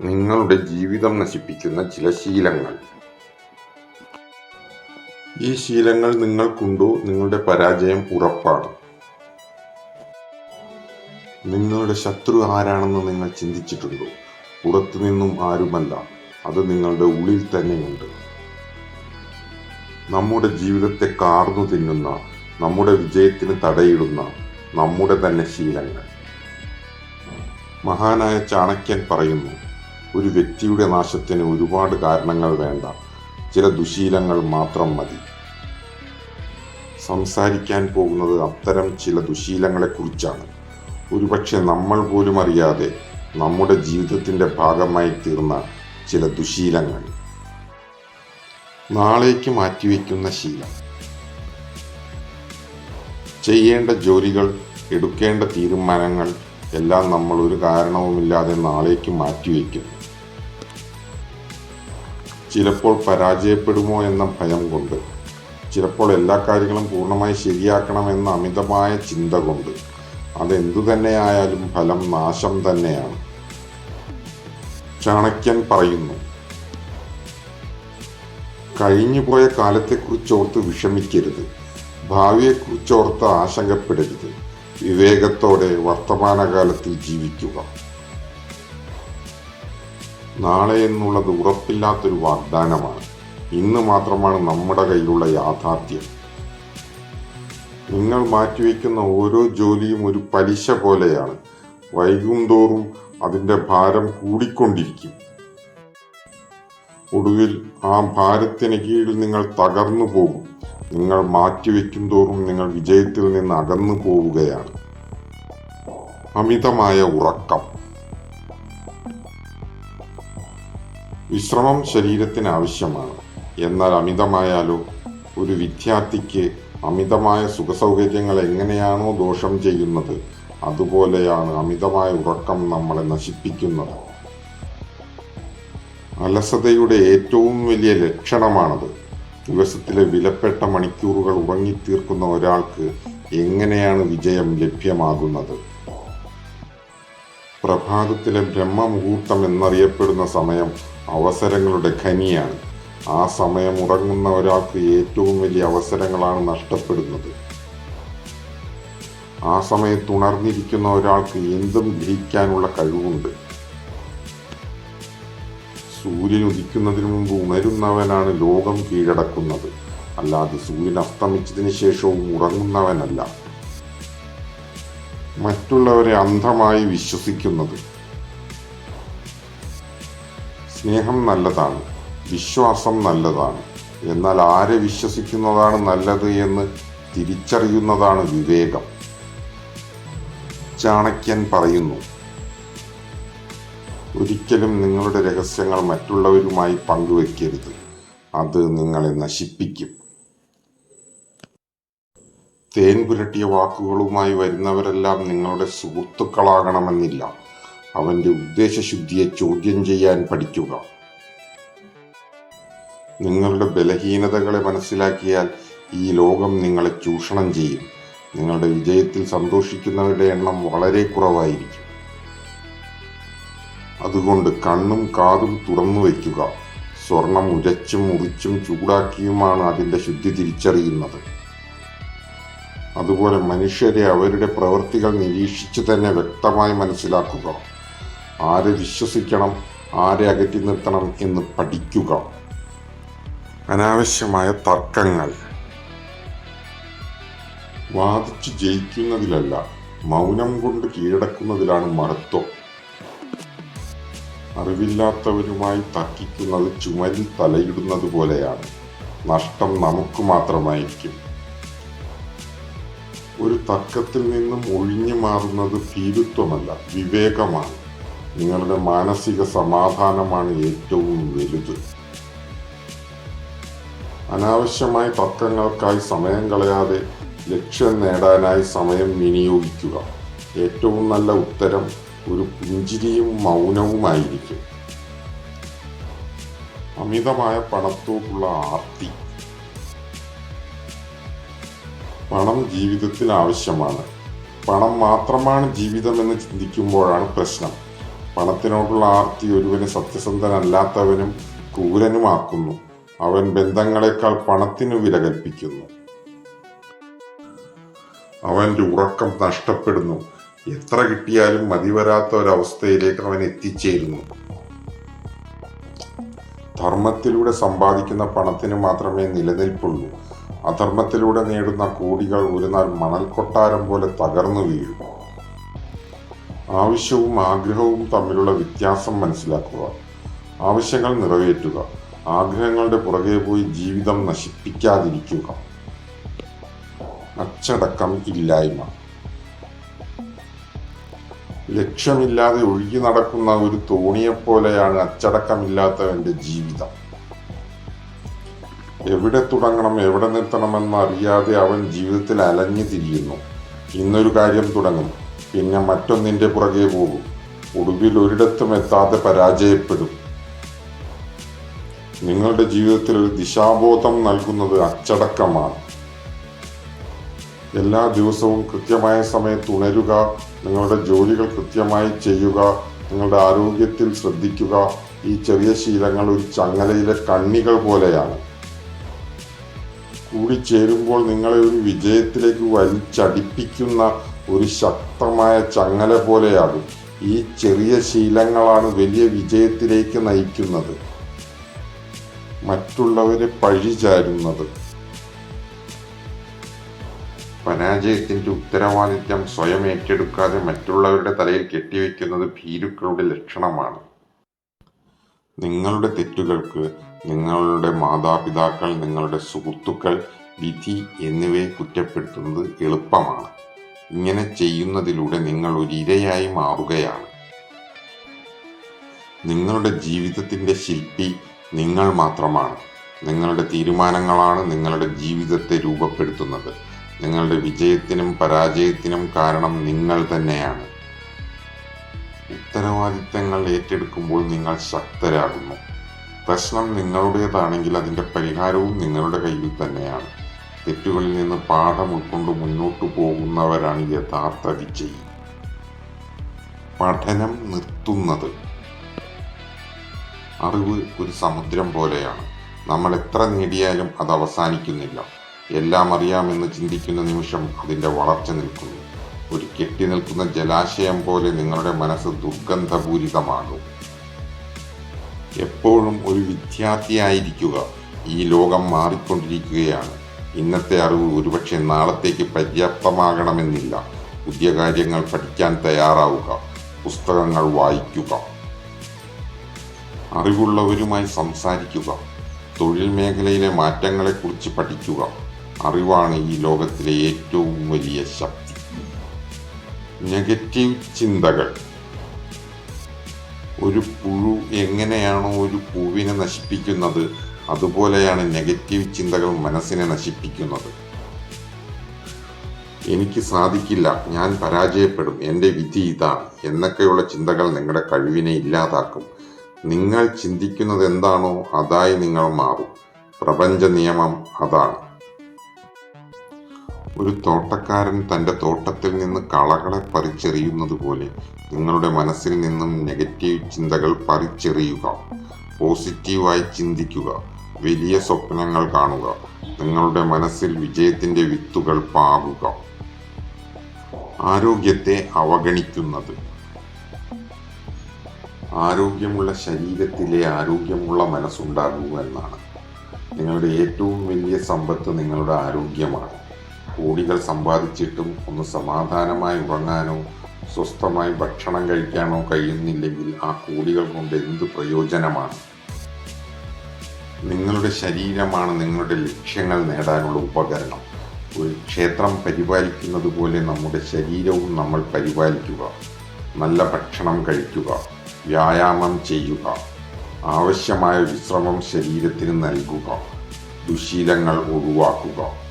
നിങ്ങളുടെ ജീവിതം നശിപ്പിക്കുന്ന ചില ശീലങ്ങൾ. ഈ ശീലങ്ങൾ നിങ്ങൾക്കുണ്ടോ? നിങ്ങളുടെ പരാജയം ഉറപ്പാണ്. നിങ്ങളുടെ ശത്രു ആരാണെന്ന് നിങ്ങൾ ചിന്തിച്ചിട്ടുണ്ടോ? പുറത്തുനിന്നും ആരുമല്ല. അത് നിങ്ങളുടെ ഉള്ളിൽ തന്നെയുണ്ട്. നമ്മുടെ ജീവിതത്തെ കാർന്നു തിന്നുന്ന നമ്മുടെ വിജയത്തിന് തടയിടുന്ന നമ്മുടെ തന്നെ ശീലങ്ങൾ. മഹാനായ ചാണക്യൻ പറയുന്നു ഒരു വ്യക്തിയുടെ നാശത്തിന് ഒരുപാട് കാരണങ്ങൾ വേണ്ട. ചില ദുശീലങ്ങൾ മാത്രം മതി. സംസാരിക്കാൻ പോകുന്നത് അത്തരം ചില ദുശീലങ്ങളെക്കുറിച്ചാണ്. ഒരുപക്ഷെ നമ്മൾ പോലും അറിയാതെ നമ്മുടെ ജീവിതത്തിന്റെ ഭാഗമായി തീർന്ന ചില ദുശീലങ്ങൾ. നാളേക്ക് മാറ്റിവെക്കുന്ന ശീലം. ചെയ്യേണ്ട ജോലികൾ എടുക്കേണ്ട തീരുമാനങ്ങൾ എല്ലാം നമ്മൾ ഒരു കാരണവുമില്ലാതെ നാളേക്ക് മാറ്റിവെക്കും ചിലപ്പോൾ പരാജയപ്പെടുമോ എന്ന ഭയം കൊണ്ട് ചിലപ്പോൾ എല്ലാ കാര്യങ്ങളും പൂർണമായി ശരിയാക്കണമെന്ന അമിതമായ ചിന്ത കൊണ്ട് അതെന്തു തന്നെയായാലും ഫലം നാശം തന്നെയാണ്. ചാണക്യൻ പറയുന്നു കഴിഞ്ഞുപോയ കാലത്തെക്കുറിച്ചോർത്ത് വിഷമിക്കരുത്. ഭാവിയെക്കുറിച്ചോർത്ത് ആശങ്കപ്പെടരുത്. വിവേകത്തോടെ വർത്തമാനകാലത്തിൽ ജീവിക്കുക. നാളെ എന്നുള്ളത് ഉറപ്പില്ലാത്തൊരു വാഗ്ദാനമാണ്. ഇന്ന് മാത്രമാണ് നമ്മുടെ കയ്യിലുള്ള യാഥാർത്ഥ്യം. നിങ്ങൾ മാറ്റിവെക്കുന്ന ഓരോ ജോലിയും ഒരു പലിശ പോലെയാണ്. വൈകും തോറും അതിന്റെ ഭാരം കൂടിക്കൊണ്ടിരിക്കും. ഒടുവിൽ ആ ഭാരത്തിന് കീഴിൽ നിങ്ങൾ തകർന്നു പോകും. നിങ്ങൾ മാറ്റിവെക്കും തോറും നിങ്ങൾ വിജയത്തിൽ നിന്ന് അകന്നു പോവുകയാണ്. അമിതമായ ഉറക്കം. വിശ്രമം ശരീരത്തിന് ആവശ്യമാണ് എന്നാൽ അമിതമായാലോ? ഒരു വിദ്യാർത്ഥിക്ക് അമിതമായ സുഖസൗകര്യങ്ങൾ എങ്ങനെയാണോ ദോഷം ചെയ്യുന്നത് അതുപോലെയാണ് അമിതമായ ഉറക്കം നമ്മളെ നശിപ്പിക്കുന്നത്. അലസതയുടെ ഏറ്റവും വലിയ ലക്ഷണമാണത്. ദിവസത്തിലെ വിലപ്പെട്ട മണിക്കൂറുകൾ ഉറങ്ങിത്തീർക്കുന്ന ഒരാൾക്ക് എങ്ങനെയാണ് വിജയം ലഭ്യമാകുന്നത്? പ്രഭാതത്തിലെ ബ്രഹ്മമുഹൂർത്തം എന്നറിയപ്പെടുന്ന സമയം അവസരങ്ങളുടെ ഖനിയാണ്. ആ സമയം ഉറങ്ങുന്ന ഒരാൾക്ക് ഏറ്റവും വലിയ അവസരങ്ങളാണ് നഷ്ടപ്പെടുന്നത്. ആ സമയത്ത് ഉണർന്നിരിക്കുന്ന ഒരാൾക്ക് എന്തും ഗ്രഹിക്കാനുള്ള കഴിവുണ്ട്. സൂര്യൻ ഉദിക്കുന്നതിന് മുമ്പ് ഉണരുന്നവനാണ് ലോകം കീഴടക്കുന്നത്. അല്ലാതെ സൂര്യൻ അസ്തമിച്ചതിന് ശേഷവും ഉറങ്ങുന്നവനല്ല. മറ്റുള്ളവരെ അന്ധമായി വിശ്വസിക്കുന്നത്. സ്നേഹം നല്ലതാണ് വിശ്വാസം നല്ലതാണ്. എന്നാൽ ആരെ വിശ്വസിക്കുന്നതാണ് നല്ലത് എന്ന് തിരിച്ചറിയുന്നതാണ് വിവേകം. ചാണക്യൻ പറയുന്നു ഒരിക്കലും നിങ്ങളുടെ രഹസ്യങ്ങൾ മറ്റുള്ളവരുമായി പങ്കുവെക്കരുത്. അത് നിങ്ങളെ നശിപ്പിക്കും. തേൻ പുരട്ടിയ വാക്കുകളുമായി വരുന്നവരെല്ലാം നിങ്ങളുടെ സുഹൃത്തുക്കളാകണമെന്നില്ല. അവന്റെ ഉദ്ദേശശുദ്ധിയെ ചോദ്യം ചെയ്യാൻ പഠിക്കുക. നിങ്ങളുടെ ബലഹീനതകളെ മനസ്സിലാക്കിയാൽ ഈ ലോകം നിങ്ങളെ ചൂഷണം ചെയ്യും. നിങ്ങളുടെ വിജയത്തിൽ സന്തോഷിക്കുന്നവരുടെ എണ്ണം വളരെ കുറവായിരിക്കും. അതുകൊണ്ട് കണ്ണും കാതും തുറന്നു വയ്ക്കുക. സ്വർണം ഉരച്ചും മുറിച്ചും ചൂടാക്കിയുമാണ് അതിന്റെ ശുദ്ധി തിരിച്ചറിയുന്നത്. അതുപോലെ മനുഷ്യരെ അവരുടെ പ്രവൃത്തികൾ നിരീക്ഷിച്ച് തന്നെ വ്യക്തമായി മനസ്സിലാക്കുക. ആരെ വിശ്വസിക്കണം ആരെ അകറ്റി നിർത്തണം എന്ന് പഠിക്കുക. അനാവശ്യമായ തർക്കങ്ങൾ. വാദിച്ചു ജയിക്കുന്നതിലല്ല മൗനം കൊണ്ട് കീഴടക്കുന്നതിലാണ് മഹത്വം. അറിവില്ലാത്തവരുമായി തർക്കിക്കുന്നത് ചുമരിൽ തലയിടുന്നത് പോലെയാണ്. നഷ്ടം നമുക്ക് മാത്രമായിരിക്കും. ഒരു തർക്കത്തിൽ നിന്നും ഒഴിഞ്ഞു മാറുന്നത് ഭീരുത്വമല്ല വിവേകമാണ്. നിങ്ങളുടെ മാനസിക സമാധാനമാണ് ഏറ്റവും വലുത്. അനാവശ്യമായ തർക്കങ്ങൾക്കായി സമയം കളയാതെ ലക്ഷ്യം നേടാനായി സമയം വിനിയോഗിക്കുക. ഏറ്റവും നല്ല ഉത്തരം ഒരു പുഞ്ചിരിയും മൗനവുമായിരിക്കും അമിതമായ പണത്തോടുള്ള ആർത്തി. പണം ജീവിതത്തിന് ആവശ്യമാണ്. പണം മാത്രമാണ് ജീവിതമെന്ന് ചിന്തിക്കുമ്പോഴാണ് പ്രശ്നം. പണത്തിനോടുള്ള ആർത്തി ഒരുവനെ സത്യസന്ധനല്ലാത്തവനും ക്രൂരനുമാക്കുന്നു. അവൻ ബന്ധങ്ങളെക്കാൾ പണത്തിനു വില കൽപ്പിക്കുന്നു. അവന്റെ ഉറക്കം നഷ്ടപ്പെടുന്നു. എത്ര കിട്ടിയാലും മതിവരാത്ത ഒരവസ്ഥയിലേക്ക് അവൻ എത്തിച്ചേരുന്നു. ധർമ്മത്തിലൂടെ സമ്പാദിക്കുന്ന പണത്തിന് മാത്രമേ നിലനിൽപ്പുള്ളൂ. അധർമ്മത്തിലൂടെ നേടുന്ന കോടികൾ ഒരു നാൾ മണൽ കൊട്ടാരം പോലെ തകർന്നു വീഴും. ആവശ്യവും ആഗ്രഹവും തമ്മിലുള്ള വ്യത്യാസം മനസ്സിലാക്കുക. ആവശ്യങ്ങൾ നിറവേറ്റുക. ആഗ്രഹങ്ങളുടെ പുറകെ പോയി ജീവിതം നശിപ്പിക്കാതിരിക്കുക. അച്ചടക്കം ഇല്ലായ്മ. ലക്ഷ്യമില്ലാതെ ഒഴുകി നടക്കുന്ന ഒരു തോണിയെപ്പോലെയാണ് അച്ചടക്കമില്ലാത്തവന്റെ ജീവിതം. എവിടെ തുടങ്ങണം എവിടെ നിർത്തണമെന്ന് അറിയാതെ അവൻ ജീവിതത്തിൽ അലഞ്ഞു തിരിയുന്നു. ഇന്നൊരു കാര്യം തുടങ്ങും. പിന്നെ മറ്റൊന്നിന്റെ പുറകെ പോകും. ഒടുവിൽ ഒരിടത്തും എത്താതെ പരാജയപ്പെടും. നിങ്ങളുടെ ജീവിതത്തിൽ ഒരു ദിശാബോധം നൽകുന്നത് അച്ചടക്കമാണ്. എല്ലാ ദിവസവും കൃത്യമായ സമയത്ത് ഉണരുക നിങ്ങളുടെ ജോലികൾ കൃത്യമായി ചെയ്യുക നിങ്ങളുടെ ആരോഗ്യത്തിൽ ശ്രദ്ധിക്കുക. ഈ ചെറിയ ശീലങ്ങൾ ഒരു ചങ്ങലയിലെ കണ്ണികൾ പോലെയാണ്. കൂടിച്ചേരുമ്പോൾ നിങ്ങളെ ഒരു വിജയത്തിലേക്ക് വലിച്ചടിപ്പിക്കുന്ന ഒരു ശക്തമായ ചങ്ങല പോലെയാകും. ഈ ചെറിയ ശീലങ്ങളാണ് വലിയ വിജയത്തിലേക്ക് നയിക്കുന്നത്. മറ്റുള്ളവരെ പഴിചാരുന്നത് പരാജയത്തിന്റെ ഉത്തരവാദിത്യം സ്വയം ഏറ്റെടുക്കാതെ മറ്റുള്ളവരുടെ തലയിൽ കെട്ടിവെക്കുന്നത് ഭീരുക്കളുടെ ലക്ഷണമാണ്. നിങ്ങളുടെ തെറ്റുകൾക്ക് നിങ്ങളുടെ മാതാപിതാക്കൾ നിങ്ങളുടെ സുഹൃത്തുക്കൾ വിധി എന്നിവയെ കുറ്റപ്പെടുത്തുന്നത് എളുപ്പമാണ്. ഇങ്ങനെ ചെയ്യുന്നതിലൂടെ നിങ്ങൾ ഒരു മാറുകയാണ്. നിങ്ങളുടെ ജീവിതത്തിന്റെ ശില്പി നിങ്ങൾ മാത്രമാണ്. നിങ്ങളുടെ തീരുമാനങ്ങളാണ് നിങ്ങളുടെ ജീവിതത്തെ രൂപപ്പെടുത്തുന്നത്. നിങ്ങളുടെ വിജയത്തിനും പരാജയത്തിനും കാരണം നിങ്ങൾ തന്നെയാണ്. ഉത്തരവാദിത്തങ്ങൾ ഏറ്റെടുക്കുമ്പോൾ നിങ്ങൾ ശക്തരാകുന്നു. പ്രശ്നം നിങ്ങളുടേതാണെങ്കിൽ അതിന്റെ പരിഹാരവും നിങ്ങളുടെ കയ്യിൽ തന്നെയാണ്. തെറ്റുകളിൽ നിന്ന് പാഠം ഉൾക്കൊണ്ട് മുന്നോട്ടു പോകുന്നവരാണ് യഥാർത്ഥ വിജയി. പഠനം നിർത്തുന്നത്. അറിവ് ഒരു സമുദ്രം പോലെയാണ്. നമ്മൾ എത്ര നേടിയാലും അത് അവസാനിക്കുന്നില്ല. എല്ലാം അറിയാമെന്ന് ചിന്തിക്കുന്ന നിമിഷം അതിന്റെ വളർച്ച നിൽക്കുന്നു. ഒരു കെട്ടി നിൽക്കുന്ന ജലാശയം പോലെ നിങ്ങളുടെ മനസ്സ് ദുർഗന്ധപൂരിതമാകും. എപ്പോഴും ഒരു വിദ്യാർത്ഥിയായിരിക്കുക ഈ ലോകം മാറിക്കൊണ്ടിരിക്കുകയാണ്. ഇന്നത്തെ അറിവ് ഒരുപക്ഷെ നാളത്തേക്ക് പര്യാപ്തമാകണമെന്നില്ല. പുതിയ കാര്യങ്ങൾ പഠിക്കാൻ തയ്യാറാവുക. പുസ്തകങ്ങൾ വായിക്കുക. അറിവുള്ളവരുമായി സംസാരിക്കുക. തൊഴിൽ മേഖലയിലെ മാറ്റങ്ങളെക്കുറിച്ച് പഠിക്കുക. അറിവാണ് ഈ ലോകത്തിലെ ഏറ്റവും വലിയ ശക്തി. നെഗറ്റീവ് ചിന്തകൾ. ഒരു പുഴു എങ്ങനെയാണോ ഒരു പൂവിനെ നശിപ്പിക്കുന്നത് അതുപോലെയാണ് നെഗറ്റീവ് ചിന്തകൾ മനസ്സിനെ നശിപ്പിക്കുന്നത്. എനിക്ക് സാധിക്കില്ല ഞാൻ പരാജയപ്പെടും എന്റെ വിധി ഇതാണ് എന്നൊക്കെയുള്ള ചിന്തകൾ നിങ്ങളുടെ കഴിവിനെ ഇല്ലാതാക്കും. നിങ്ങൾ ചിന്തിക്കുന്നത് എന്താണോ അതായി നിങ്ങൾ മാറും. പ്രപഞ്ച നിയമം അതാണ്. ഒരു തോട്ടക്കാരൻ തന്റെ തോട്ടത്തിൽ നിന്ന് കളകളെ പറിച്ചെറിയുന്നത് പോലെ നിങ്ങളുടെ മനസ്സിൽ നിന്നും നെഗറ്റീവ് ചിന്തകൾ പറിച്ചെറിയുക. പോസിറ്റീവായി ചിന്തിക്കുക. വലിയ സ്വപ്നങ്ങൾ കാണുക. നിങ്ങളുടെ മനസ്സിൽ വിജയത്തിന്റെ വിത്തുകൾ പാകുക. ആരോഗ്യത്തെ അവഗണിക്കുന്നത്. ആരോഗ്യമുള്ള ശരീരത്തിലെ ആരോഗ്യമുള്ള മനസ്സുണ്ടാകുക എന്നാണ്. നിങ്ങളുടെ ഏറ്റവും വലിയ സമ്പത്ത് നിങ്ങളുടെ ആരോഗ്യമാണ്. കോടികൾ സമ്പാദിച്ചിട്ടും ഒന്ന് സമാധാനമായി ഉറങ്ങാനോ സ്വസ്ഥമായി ഭക്ഷണം കഴിക്കാനോ കഴിയുന്നില്ലെങ്കിൽ ആ കോടികൾ കൊണ്ട് എന്ത് പ്രയോജനമാണ്? നിങ്ങളുടെ ശരീരമാണ് നിങ്ങളുടെ ലക്ഷ്യങ്ങൾ നേടാനുള്ള ഉപകരണം. ഒരു ക്ഷേത്രം പരിപാലിക്കുന്നത് പോലെ നമ്മുടെ ശരീരവും നമ്മൾ പരിപാലിക്കുക നല്ല ഭക്ഷണം കഴിക്കുക വ്യായാമം ചെയ്യുക ആവശ്യമായ വിശ്രമം ശരീരത്തിന് നൽകുക ദുശീലങ്ങൾ ഒഴിവാക്കുക.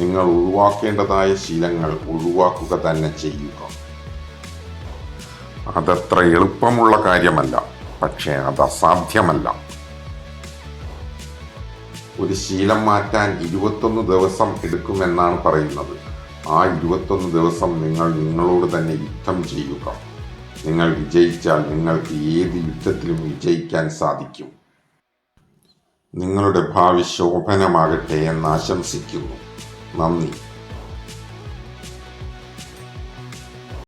നിങ്ങൾ ഒഴിവാക്കേണ്ടതായ ശീലങ്ങൾ ഒഴിവാക്കുക തന്നെ ചെയ്യുക. അതത്ര എളുപ്പമുള്ള കാര്യമല്ല പക്ഷേ അത് അസാധ്യമല്ല. ഒരു ശീലം മാറ്റാൻ ഇരുപത്തൊന്ന് ദിവസം എടുക്കുമെന്നാണ് പറയുന്നത്. ആ ഇരുപത്തൊന്ന് ദിവസം നിങ്ങൾ നിങ്ങളോട് തന്നെ യുദ്ധം ചെയ്യുക. നിങ്ങൾ വിജയിച്ചാൽ നിങ്ങൾക്ക് ഏത് യുദ്ധത്തിലും വിജയിക്കാൻ സാധിക്കും. നിങ്ങളുടെ ഭാവി ശോഭനമാകട്ടെ എന്ന് ആശംസിക്കുന്നു. Mamli.